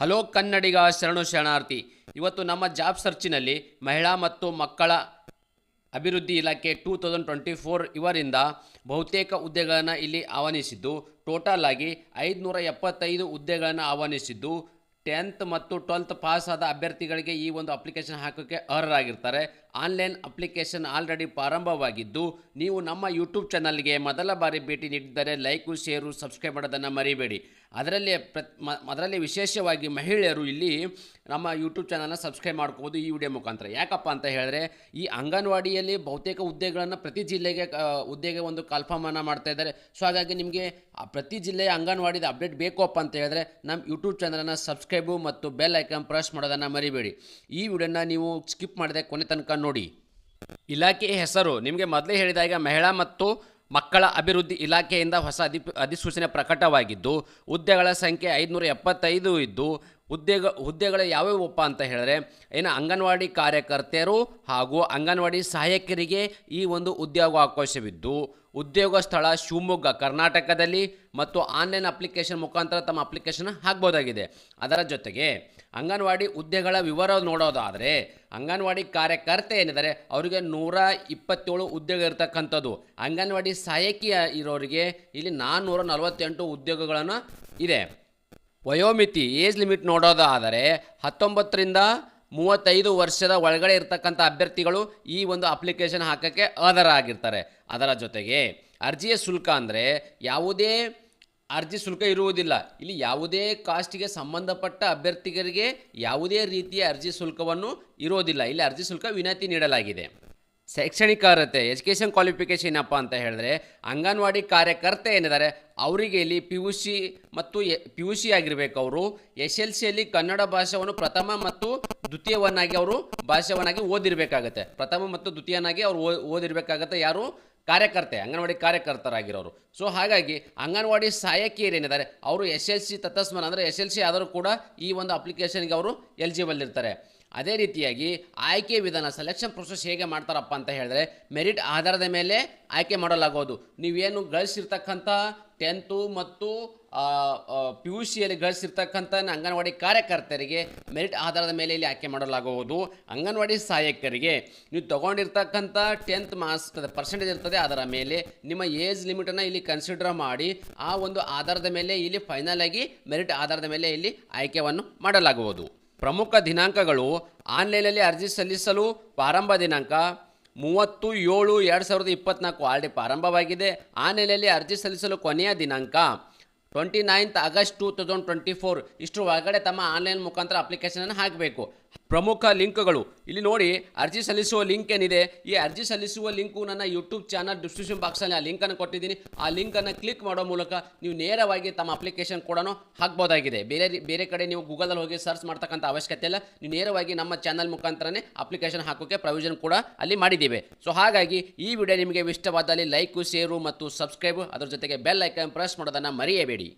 Hello ಕನ್ನಡಿಗ ಶರಣು ಶರಣಾರ್ಥಿ, ಇವತ್ತು ನಮ್ಮ ಜಾಬ್ ಸರ್ಚಿನಲ್ಲಿ ಮಹಿಳಾ ಮತ್ತು ಮಕ್ಕಳ ಅಭಿವೃದ್ಧಿ ಇಲಾಖೆ ಟೂ ತೌಸಂಡ್ ಟ್ವೆಂಟಿ ಫೋರ್ ಇವರಿಂದ ಬಹುತೇಕ ಹುದ್ದೆಗಳನ್ನು ಇಲ್ಲಿ ಆಹ್ವಾನಿಸಿದ್ದು. ಟೋಟಲ್ ಆಗಿ ಐದುನೂರ ಎಪ್ಪತ್ತೈದು ಹುದ್ದೆಗಳನ್ನು ಆಹ್ವಾನಿಸಿದ್ದು. ಟೆಂತ್ ಮತ್ತು ಟ್ವೆಲ್ತ್ ಪಾಸ್ ಆದ ಅಭ್ಯರ್ಥಿಗಳಿಗೆ ಈ ಒಂದು ಅಪ್ಲಿಕೇಶನ್ ಹಾಕೋಕ್ಕೆ ಅರ್ಹರಾಗಿರ್ತಾರೆ. ಆನ್ಲೈನ್ ಅಪ್ಲಿಕೇಶನ್ ಆಲ್ರೆಡಿ ಪ್ರಾರಂಭವಾಗಿದ್ದು, ನೀವು ನಮ್ಮ ಯೂಟ್ಯೂಬ್ ಚಾನಲ್ಗೆ ಮೊದಲ ಬಾರಿ ಭೇಟಿ ನೀಡಿದ್ದರೆ ಲೈಕು, ಶೇರು, ಸಬ್ಸ್ಕ್ರೈಬ್ ಮಾಡೋದನ್ನು ಮರಿಬೇಡಿ. ಅದರಲ್ಲಿ ಅದರಲ್ಲಿ ವಿಶೇಷವಾಗಿ ಮಹಿಳೆಯರು ಇಲ್ಲಿ ನಮ್ಮ ಯೂಟ್ಯೂಬ್ ಚಾನಲ್ನ ಸಬ್ಸ್ಕ್ರೈಬ್ ಮಾಡ್ಕೋಬೋದು ಈ ವಿಡಿಯೋ ಮುಖಾಂತರ. ಯಾಕಪ್ಪ ಅಂತ ಹೇಳಿದ್ರೆ, ಈ ಅಂಗನವಾಡಿಯಲ್ಲಿ ಬಹುತೇಕ ಹುದ್ದೆಗಳನ್ನು ಪ್ರತಿ ಜಿಲ್ಲೆಗೆ ಹುದ್ದೆಗೆ ಒಂದು ಕಲ್ಪಮಾನ ಮಾಡ್ತಾ ಇದ್ದಾರೆ. ಸೊ ಹಾಗಾಗಿ ನಿಮಗೆ ಆ ಪ್ರತಿ ಜಿಲ್ಲೆಯ ಅಂಗನವಾಡಿದ ಅಪ್ಡೇಟ್ ಬೇಕಪ್ಪ ಅಂತ ಹೇಳಿದ್ರೆ ನಮ್ಮ ಯೂಟ್ಯೂಬ್ ಚಾನಲನ್ನು ಸಬ್ಸ್ಕ್ರೈಬು ಮತ್ತು ಬೆಲ್ ಐಕನ್ ಪ್ರೆಸ್ ಮಾಡೋದನ್ನು ಮರಿಬೇಡಿ. ಈ ವಿಡಿಯೋನ ನೀವು ಸ್ಕಿಪ್ ಮಾಡದೆ ಕೊನೆ ತನಕ ನೋಡಿ. ಇಲಾಖೆಯ ಹೆಸರು, ನಿಮಗೆ ಮೊದಲೇ ಹೇಳಿದಾಗ ಮಹಿಳಾ ಮತ್ತು ಮಕ್ಕಳ ಅಭಿವೃದ್ಧಿ ಇಲಾಖೆಯಿಂದ ಹೊಸ ಅಧಿ, ಅಧಿಸೂಚನೆ ಪ್ರಕಟವಾಗಿದ್ದು, ಹುದ್ದೆಗಳ ಸಂಖ್ಯೆ ಐದುನೂರ ಎಪ್ಪತ್ತೈದು ಇದ್ದು, ಹುದ್ದೆಗ, ಹುದ್ದೆಗಳು ಯಾವ್ಯಾವಪ್ಪ ಅಂತ ಹೇಳಿದ್ರೆ ಏನು ಅಂಗನವಾಡಿ ಕಾರ್ಯಕರ್ತೆಯರು ಹಾಗೂ ಅಂಗನವಾಡಿ ಸಹಾಯಕರಿಗೆ ಈ ಒಂದು ಉದ್ಯೋಗಾವಕಾಶವಿದ್ದು ಉದ್ಯೋಗ ಸ್ಥಳ ಶಿವಮೊಗ್ಗ, ಕರ್ನಾಟಕದಲ್ಲಿ ಮತ್ತು ಆನ್ಲೈನ್ ಅಪ್ಲಿಕೇಶನ್ ಮುಖಾಂತರ ತಮ್ಮ ಅಪ್ಲಿಕೇಶನ್ ಹಾಕ್ಬೋದಾಗಿದೆ. ಅದರ ಜೊತೆಗೆ ಅಂಗನವಾಡಿ ಹುದ್ದೆಗಳ ವಿವರ ನೋಡೋದಾದರೆ, ಅಂಗನವಾಡಿ ಕಾರ್ಯಕರ್ತೆ ಏನಿದ್ದಾರೆ, ಅವರಿಗೆ ನೂರ ಇಪ್ಪತ್ತೇಳು ಉದ್ಯೋಗ ಇರತಕ್ಕಂಥದ್ದು. ಅಂಗನವಾಡಿ ಸಹಾಯಕಿ ಇರೋರಿಗೆ ಇಲ್ಲಿ ನಾನ್ನೂರ ನಲವತ್ತೆಂಟು ಉದ್ಯೋಗಗಳನ್ನು ಇದೆ. ವಯೋಮಿತಿ, ಏಜ್ ಲಿಮಿಟ್ ನೋಡೋದಾದರೆ ಹತ್ತೊಂಬತ್ತರಿಂದ ಮೂವತ್ತೈದು ವರ್ಷದ ಒಳಗಡೆ ಇರತಕ್ಕಂಥ ಅಭ್ಯರ್ಥಿಗಳು ಈ ಒಂದು ಅಪ್ಲಿಕೇಶನ್ ಹಾಕೋಕ್ಕೆ ಅರ್ಹರಾಗಿರ್ತಾರೆ ಅದರ ಜೊತೆಗೆ ಅರ್ಜಿಯ ಶುಲ್ಕ ಅಂದರೆ ಯಾವುದೇ ಅರ್ಜಿ ಶುಲ್ಕ ಇರುವುದಿಲ್ಲ. ಇಲ್ಲಿ ಯಾವುದೇ ಕಾಸ್ಟಿಗೆ ಸಂಬಂಧಪಟ್ಟ ಅಭ್ಯರ್ಥಿಗರಿಗೆ ಯಾವುದೇ ರೀತಿಯ ಅರ್ಜಿ ಶುಲ್ಕವನ್ನು ಇರೋದಿಲ್ಲ ಇಲ್ಲಿ ಅರ್ಜಿ ಶುಲ್ಕ ವಿನಂತಿ ನೀಡಲಾಗಿದೆ. ಶೈಕ್ಷಣಿಕ ಅರ್ಹತೆ ಎಜುಕೇಷನ್ ಕ್ವಾಲಿಫಿಕೇಷನ್ ಏನಪ್ಪ ಅಂತ ಹೇಳಿದ್ರೆ, ಅಂಗನವಾಡಿ ಕಾರ್ಯಕರ್ತೆ ಏನಿದ್ದಾರೆ, ಅವರಿಗೆ ಇಲ್ಲಿ ಪಿ ಯು ಸಿ ಮತ್ತು ಪಿ ಯು ಸಿ ಆಗಿರಬೇಕು ಅವರು. ಎಸ್ ಎಲ್ ಸಿಯಲ್ಲಿ ಕನ್ನಡ ಭಾಷೆಯನ್ನು ಪ್ರಥಮ ಮತ್ತು ದ್ವಿತೀಯವನ್ನಾಗಿ ಅವರು ಭಾಷ್ಯವನ್ನಾಗಿ ಓದಿರಬೇಕಾಗತ್ತೆ. ಪ್ರಥಮ ಮತ್ತು ದ್ವಿತೀಯನಾಗಿ ಅವರು ಓದಿರಬೇಕಾಗತ್ತೆ ಯಾರು? ಕಾರ್ಯಕರ್ತೆ, ಅಂಗನವಾಡಿ ಕಾರ್ಯಕರ್ತರಾಗಿರೋರು. ಸೊ ಹಾಗಾಗಿ ಅಂಗನವಾಡಿ ಸಹಾಯಕಿಯರು ಏನಿದ್ದಾರೆ ಅವರು ಎಸ್ ಎಲ್ ಸಿ ತತಸ್ಮನ, ಅಂದರೆ ಎಸ್ ಎಲ್ ಸಿ ಆದರೂ ಕೂಡ ಈ ಒಂದು ಅಪ್ಲಿಕೇಶನ್ಗೆ ಅವರು ಎಲಿಜಿಬಲ್ ಇರ್ತಾರೆ. ಅದೇ ರೀತಿಯಾಗಿ ಆಯ್ಕೆ ವಿಧಾನ, ಸೆಲೆಕ್ಷನ್ ಪ್ರೊಸೆಸ್ ಹೇಗೆ ಮಾಡ್ತಾರಪ್ಪ ಅಂತ ಹೇಳಿದ್ರೆ, ಮೆರಿಟ್ ಆಧಾರದ ಮೇಲೆ ಆಯ್ಕೆ ಮಾಡಲಾಗೋದು. ನೀವೇನು ಗಳಿಸಿರ್ತಕ್ಕಂಥ ಟೆಂತು ಮತ್ತು ಪಿ ಯು ಸಿಯಲ್ಲಿ ಗಳಿಸಿರ್ತಕ್ಕಂಥ ಅಂಗನವಾಡಿ ಕಾರ್ಯಕರ್ತರಿಗೆ ಮೆರಿಟ್ ಆಧಾರದ ಮೇಲೆ ಇಲ್ಲಿ ಆಯ್ಕೆ ಮಾಡಲಾಗುವುದು. ಅಂಗನವಾಡಿ ಸಹಾಯಕರಿಗೆ ನೀವು ತೊಗೊಂಡಿರ್ತಕ್ಕಂಥ ಟೆಂತ್ ಮಾರ್ಕ್ಸ್ ಪರ್ಸೆಂಟೇಜ್ ಇರ್ತದೆ, ಅದರ ಮೇಲೆ ನಿಮ್ಮ ಏಜ್ ಲಿಮಿಟನ್ನು ಇಲ್ಲಿ ಕನ್ಸಿಡರ್ ಮಾಡಿ, ಆ ಒಂದು ಆಧಾರದ ಮೇಲೆ ಇಲ್ಲಿ ಫೈನಲ್ ಆಗಿ ಮೆರಿಟ್ ಆಧಾರದ ಮೇಲೆ ಇಲ್ಲಿ ಆಯ್ಕೆಯನ್ನು ಮಾಡಲಾಗುವುದು. ಪ್ರಮುಖ ದಿನಾಂಕಗಳು ಆನ್ಲೈನಲ್ಲಿ ಅರ್ಜಿ ಸಲ್ಲಿಸಲು ಪ್ರಾರಂಭ ದಿನಾಂಕ ಮೂವತ್ತು ಏಳು ಎರಡು ಸಾವಿರದ ಇಪ್ಪತ್ನಾಲ್ಕು ಆಲ್ರೆಡಿ ಪ್ರಾರಂಭವಾಗಿದೆ ಆನ್ಲೈನಲ್ಲಿ ಅರ್ಜಿ ಸಲ್ಲಿಸಲು ಕೊನೆಯ ದಿನಾಂಕ twenty ninth August two thousand twenty four. ಇಷ್ಟರ ಒಳಗಡೆ ತಮ್ಮ ಆನ್ಲೈನ್ ಮುಖಾಂತರ ಅಪ್ಲಿಕೇಶನನ್ನು ಹಾಕಬೇಕು. ಪ್ರಮುಖ ಲಿಂಕ್ಗಳು. ಇಲ್ಲಿ ನೋಡಿ, ಅರ್ಜಿ ಸಲ್ಲಿಸುವ ಲಿಂಕ್ ಏನಿದೆ? ಈ ಅರ್ಜಿ ಸಲ್ಲಿಸುವ ಲಿಂಕು ನನ್ನ ಯೂಟ್ಯೂಬ್ ಚಾನಲ್ ಡಿಸ್ಕ್ರಿಪ್ಷನ್ ಬಾಕ್ಸಲ್ಲಿ ಆ ಲಿಂಕನ್ನು ಕೊಟ್ಟಿದ್ದೀನಿ. ಆ ಲಿಂಕನ್ನು ಕ್ಲಿಕ್ ಮಾಡೋ ಮೂಲಕ ನೀವು ನೇರವಾಗಿ ತಮ್ಮ ಅಪ್ಲಿಕೇಶನ್ ಕೂಡ ಹಾಕ್ಬೋದಾಗಿದೆ. ಬೇರೆ ಬೇರೆ ಕಡೆ ನೀವು ಗೂಗಲಲ್ಲಿ ಹೋಗಿ ಸರ್ಚ್ ಮಾಡ್ತಕ್ಕಂಥ ಅವಶ್ಯಕತೆ ಇಲ್ಲ. ನೀವು ನೇರವಾಗಿ ನಮ್ಮ ಚಾನಲ್ ಮುಖಾಂತರನೇ ಅಪ್ಲಿಕೇಶನ್ ಹಾಕೋಕ್ಕೆ ಪ್ರೊವಿಷನ್ ಕೂಡ ಅಲ್ಲಿ ಮಾಡಿದ್ದೀವಿ. ಸೊ ಹಾಗಾಗಿ ಈ ವಿಡಿಯೋ ನಿಮಗೆ ಇಷ್ಟವಾದಲ್ಲಿ ಲೈಕು ಶೇರು ಮತ್ತು ಸಬ್ಸ್ಕ್ರೈಬ್ ಅದರ ಜೊತೆಗೆ ಬೆಲ್ ಐಕನ್ ಪ್ರೆಸ್ ಮಾಡೋದನ್ನು ಮರೆಯಬೇಡಿ.